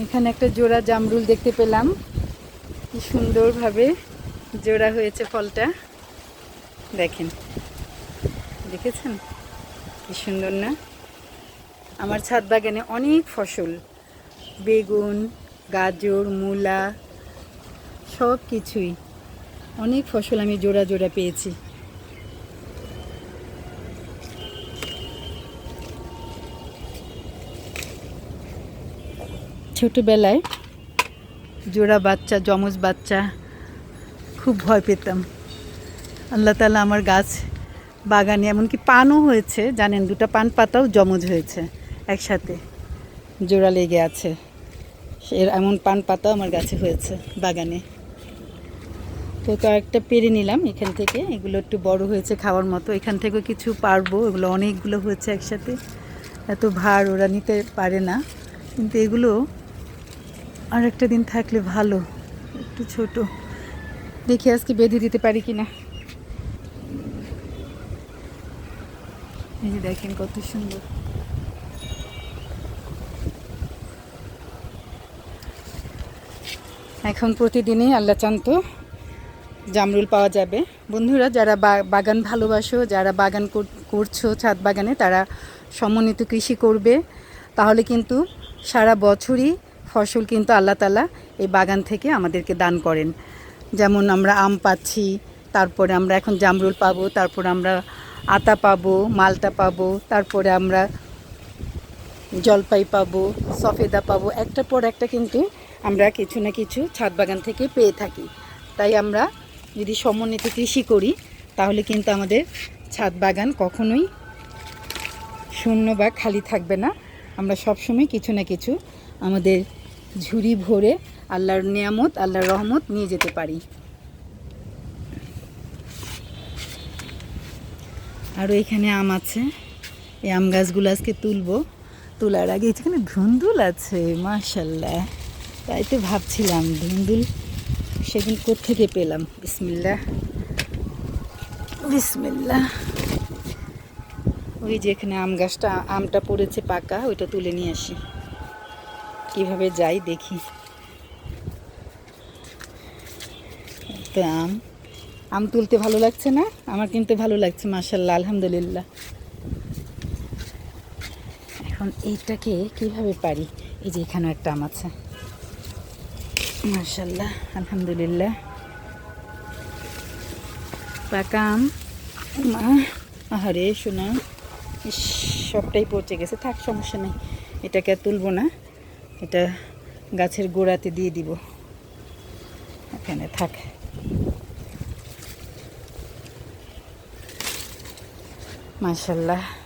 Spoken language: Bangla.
এখানে একটা জোড়া জামরুল দেখতে পেলাম। কি সুন্দরভাবে জোড়া হয়েছে ফলটা। দেখেন। দেখেছেন? কি সুন্দর না? আমার ছাদ বাগানে অনেক ফসল। বেগুন, গাজর, মূলা সব কিছুই অনেক ফসল আমি জোড়া জোড়া পেয়েছি। ছোটোবেলায় জোড়া বাচ্চা, যমজ বাচ্চা, খুব ভয় পেতাম। আল্লাহ তালা আমার গাছ বাগানে, এমনকি পানও হয়েছে, জানেন, দুটো পান পাতাও জমজ হয়েছে একসাথে, জোড়া লেগে আছে। এর এমন পান পাতাও আমার গাছে হয়েছে বাগানে। তো কয়েকটা পেরে নিলাম এখান থেকে, এগুলো একটু বড় হয়েছে খাওয়ার মতো। এখান থেকে কিছু পারব, এগুলো অনেকগুলো হয়েছে একসাথে। এত ভার ওরা নিতে পারে না, কিন্তু এগুলো আর একটা দিন থাকলে ভালো, একটু ছোট। দেখি আজকে বেঁধে দিতে পারি কি না এই যে দেখেন কত সুন্দর। এখন প্রতিদিনই আল্লাহ চান্ত জামরুল পাওয়া যাবে। বন্ধুরা, যারা বাগান ভালোবাসো, যারা বাগান করছ ছাদ বাগানে, তারা সমন্বিত কৃষি করবে। তাহলে কিন্তু সারা বছরই ফসল কিন্তু আল্লাহ তালা এই বাগান থেকে আমাদেরকে দান করেন। যেমন আমরা আম পাচ্ছি, তারপরে আমরা এখন জামরুল পাবো, তারপরে আমরা আতা পাবো, মালটা পাবো, তারপরে আমরা জলপাই পাবো, সফেদা পাবো একটার পর একটা কিন্তু আমরা কিছু না কিছু ছাদ বাগান থেকে পেয়ে থাকি। তাই আমরা যদি সমন্বিত কৃষি করি, তাহলে কিন্তু আমাদের ছাদ বাগান কখনোই শূন্য বা খালি থাকবে না। আমরা সবসময় কিছু না কিছু আমাদের ঝুড়ি ভরে আল্লাহর নিয়ামত, আল্লাহর রহমত নিয়ে যেতে পারি। আরও এখানে আম আছে। এই আম গাছগুলো আজকে তুলবো। তোলার আগে এখানে ধুন্দুল আছে মাশাল্লাহ তাই তো ভাবছিলাম ধুন্দুল সেগুলো কোথেকে পেলাম? বিসমিল্লা বিসমিল্লা ওই যে এখানে আম গাছটা, আমটা পড়েছে পাকা, ওইটা তুলে নিয়ে আসি। কীভাবে যাই দেখি। তো আম আম তুলতে ভালো লাগছে না? আমার কিন্তু ভালো লাগছে মাশাল্লাহ আলহামদুলিল্লাহ। এখন এইটাকে কীভাবে পারি? এই যে এখানে একটা আম আছে। মাশাল্লাহ আলহামদুলিল্লাহ। পাকা আম? মা, আহারে, শোনা। সবটাই পচে গেছে, থাক, সমস্যা নেই। এটাকে আর তুলবো না। এটা গাছের গোড়াতে দিয়ে দিব। এখানে থাক। মাশাল্লাহ।